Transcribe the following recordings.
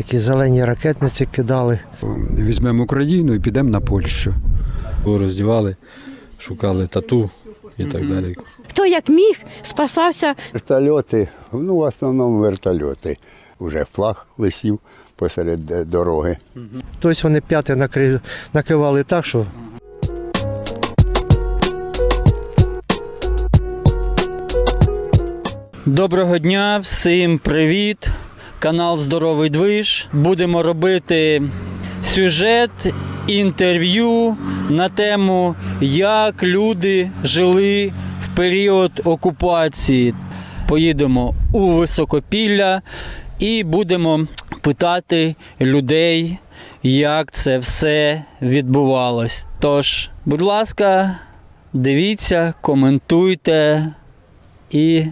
такі зелені ракетниці кидали. Візьмемо Україну і підемо на Польщу. роздівали, шукали тату і так далі. Хто як міг, спасався. Вертольоти, ну в основному вертольоти. Уже флаг висів посеред дороги. Тобто вони п'яти накри... накивали так, що Доброго дня, всім привіт! Канал Здоровий Движ. Будемо робити сюжет, інтерв'ю на тему, як люди жили в період окупації. Поїдемо у Високопілля і будемо питати людей, як це все відбувалось. Тож, будь ласка, дивіться, коментуйте і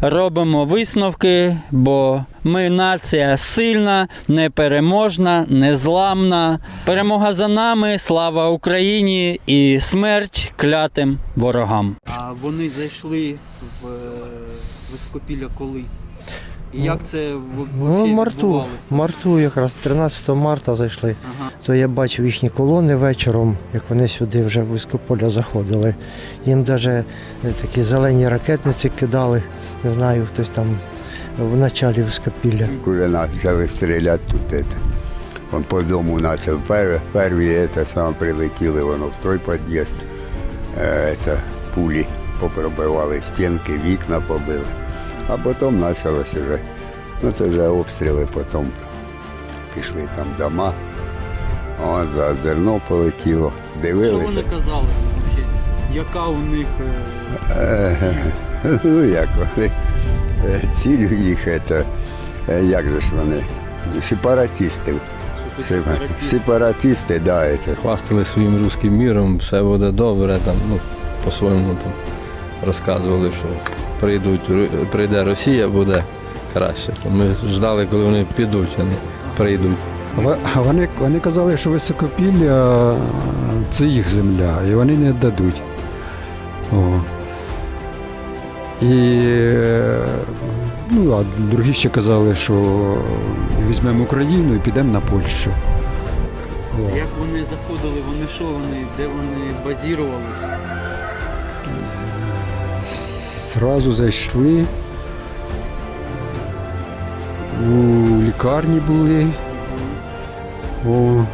робимо висновки, бо ми нація сильна, непереможна, незламна. Перемога за нами, слава Україні і смерть клятим ворогам. А вони зайшли в Високопілля коли? І як це ну, марту, марту якраз 13 марта зайшли. Ага. То я бачив їхні колони вечором, як вони сюди вже в Вискополя заходили. Їм навіть такі зелені ракетниці кидали. Не знаю, хтось там в началі Вископілля. Уже почали стріляти тут. Это. Он по дому почав пер, перві це саме прилетіли, воно в той під'їзд. Е, пулі попробивали стінки, вікна побили. А потім почалося вже. Ну це вже обстріли, потім пішли там дома. О, за зерно полетіло. Що Дивилися. вони казали взагалі? Яка у них Е, Ну як вони? е, Ціль їх це, як же ж вони? Сепаратисти. Сепа- Сепаратисти, да, це. Хвастали своїм руським міром, все буде добре, там, ну, по-своєму там розказували, що прийдуть, прийде Росія, буде краще. Ми ждали, коли вони підуть, а не прийдуть. Вони, вони казали, що високопілля це їх земля, і вони не дадуть. О. І ну, а другі ще казали, що візьмемо Україну і підемо на Польщу. О. Як вони заходили, вони що вони, де вони базірувалися? Зразу зайшли. У лікарні були. О,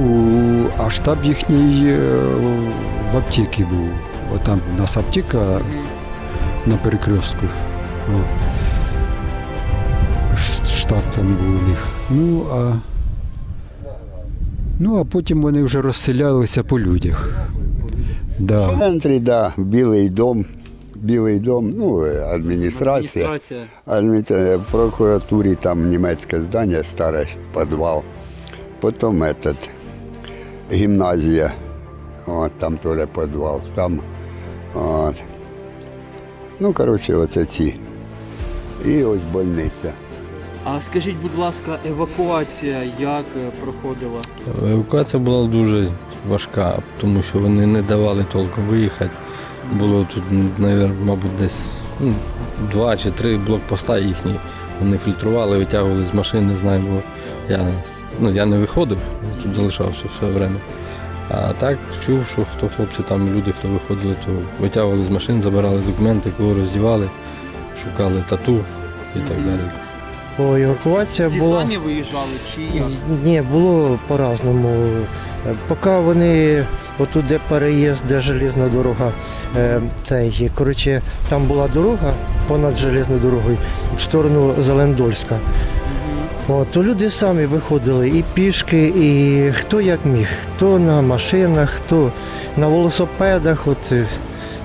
у, а штаб їхній е, в аптеці був. От там у нас аптека на перекрестку. О. Штаб там був у них. Ну, а, ну, а потім вони вже розселялися по людях. Да. В центрі, да, Білий дом, Білий дом, ну, адміністрація. Адміністрація. Адмі- е, В прокуратурі там німецьке здання, старе підвал. Потім этот, гімназія, от, там теж підвал. Там, от. Ну, коротше, оце ці. І ось больниця. А скажіть, будь ласка, евакуація як е, проходила? Евакуація була дуже важка, тому що вони не давали толком виїхати. Було тут, навіть, мабуть, десь ну, два чи три блокпоста їхні. Вони фільтрували, витягували з машин, не знаю, бо я, ну, я не виходив, тут залишався все время. А так чув, що хто хлопці там, люди, хто виходили, то витягували з машин, забирали документи, кого роздівали, шукали тату і так далі. О, евакуація Всі була. самі виїжджали чи як? Ні, було по-разному. Е, Поки вони отут, де переїзд, де желізна дорога, е, цей, коротше, там була дорога понад железною дорогою в сторону Зелендольська. То люди самі виходили і пішки, і хто як міг, хто на машинах, хто на велосипедах. От, е,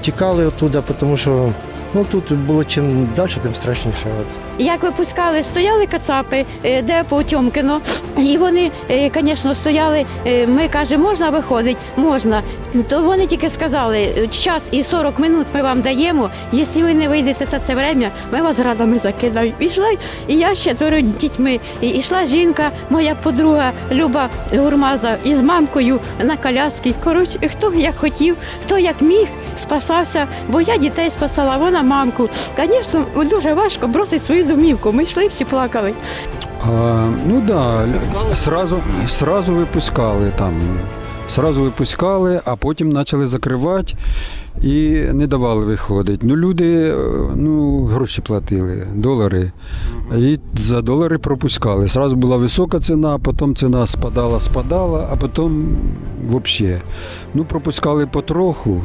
тікали оттуда, тому що ну, тут було чим далі, тим страшніше. От. Як випускали, стояли кацапи, е, де по Тьомкіно, і вони, е, звісно, стояли. е, Ми кажемо, можна виходить? Можна. То вони тільки сказали, е, час і 40 минут ми вам даємо. Якщо ви не вийдете за це время, ми вас градами закидаємо. Пішла, і я ще троє дітьми. І йшла жінка, моя подруга Люба Гурмаза із мамкою на коляски. Коротше, хто як хотів, хто як міг, спасався, бо я дітей спасала, вона мамку. Звісно, дуже важко бросити свою домівку. Ми йшли, всі плакали. А, ну да, Випускали? сразу, сразу випускали там. Сразу випускали, а потім почали закривати і не давали виходити. Ну, люди е, ну, гроші платили, долари. І за долари пропускали. Сразу була висока ціна, потім ціна спадала, спадала, а потім взагалі. Ну, пропускали потроху,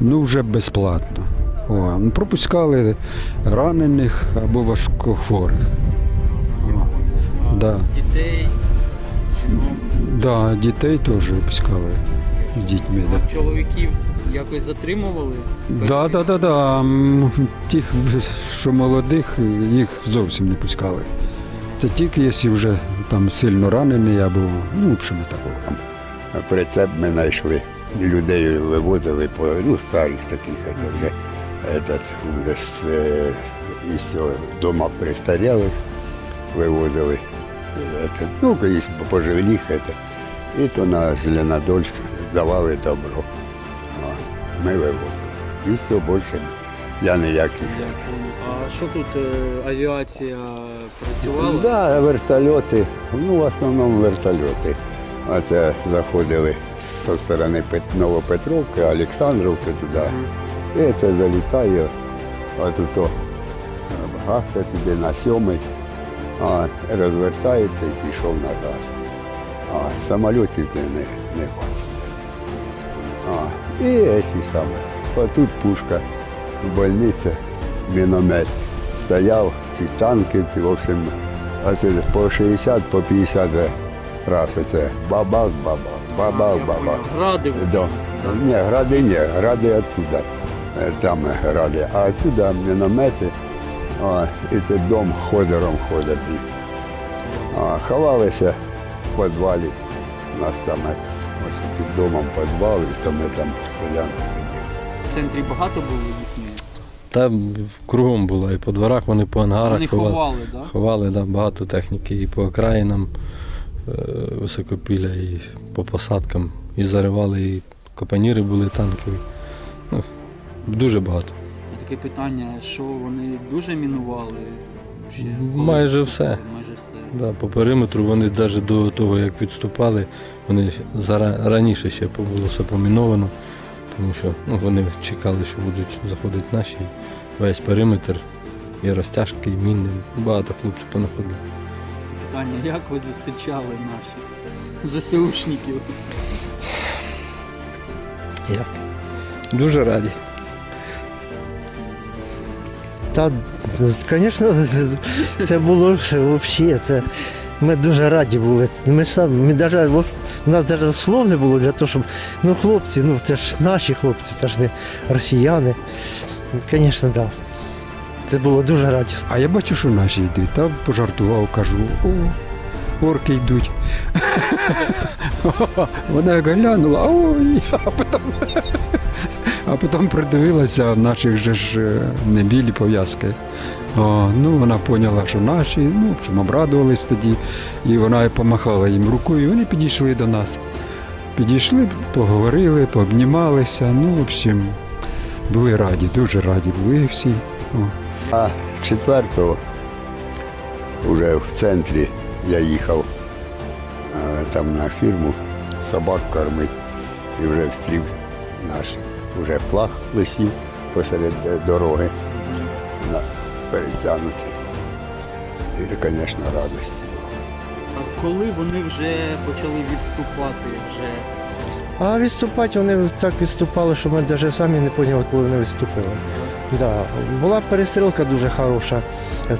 ну вже безплатно. О, ну, пропускали ранених або важкохворих. Да. Дітей, жінок, Да, дітей теж випускали з дітьми. Да. чоловіків якось затримували? Да, да, да, да. Тих, що молодих, їх зовсім не пускали. Це тільки якщо вже там сильно ранений або ну, в общем, такого. Прицеп ми знайшли Людей вивозили по ну, старих таких, це вже этот, десь е, із цього дома престарілих вивозили. Это, ну, із пожилих, это. і то на Зеленодольськ давали добро. А, Ми вивозили. І все, більше я ніяких. А що тут е, авіація працювала? Да, вертольоти, ну в основному вертольоти. А це заходили зі сторони Новопетровки, Олександровки туди. І це залітає, а тут гахта туди на сьомий, а розвертається і пішов назад. А самольотів ти не, не бачив. А, і ці саме. А тут пушка, больниця, міномет стояв, ці танки, ці, в общем, а це по 60, по 50 раз оце бабах, бабах, бабах, бабах. Гради. Да. Ні, гради ні, гради оттуда. Е, Там гради. А отсюда міномети. А, і це дом ходором ходить. А, ховалися в підвалі. У нас там ось під домом підвал, і то ми там постійно сиділи. В центрі багато було їхньої? Та кругом було, і по дворах вони по ангарах Вони ховали. ховали. Да? Ховали да, багато техніки і по окраїнам високопілля, і по посадкам. І заривали, і капаніри були танкові. Ну, дуже багато. Таке питання, що вони дуже мінували? Ще Майже все. Майже все. Да, по периметру вони навіть до того, як відступали, вони зара- раніше ще було все поміновано, тому що ну, вони чекали, що будуть заходити наші. Весь периметр, і розтяжки, і міни. Багато хлопців понаходили. Питання, як ви зустрічали наших ЗСУшників? Як? Дуже раді. Та, звісно, це було взагалі. Це, ми дуже раді були. Ми сам, ми даже, у нас навіть слов не було для того, щоб. Ну, хлопці, ну це ж наші хлопці, це ж не росіяни. Звісно, так. Да. Це було дуже радісно. А я бачу, що наші йдуть. Та пожартував, кажу, о, орки йдуть. Вона глянула, ой, а потім, а потім придивилася, в наших же ж е, не білі пов'язки. Ну, вона поняла, що наші, ну, в общем, обрадувались тоді. І вона помахала їм рукою, і вони підійшли до нас. Підійшли, поговорили, пообнімалися. Ну, в общем, були раді, дуже раді були всі. О. А четвертого вже в центрі я їхав там на фірму собак кормить і вже встрів наш. Вже флаг висів посеред дороги на перетягнутий. І, звісно, радості було. А коли вони вже почали відступати, вже А відступати вони так відступали, що ми навіть самі не поняли, коли вони відступили. Да. Була перестрілка дуже хороша,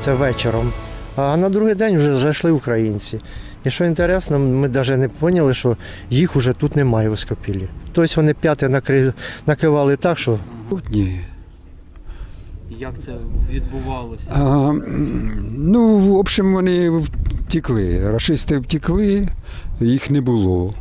це вечором. А на другий день вже зайшли українці. І що інтересно, ми навіть не поняли, що їх вже тут немає в Скопілі. Тобто вони п'яти накри... накивали так, що Ні. як це відбувалося? А, ну, в общем, вони втекли. Рашисти втекли, їх не було.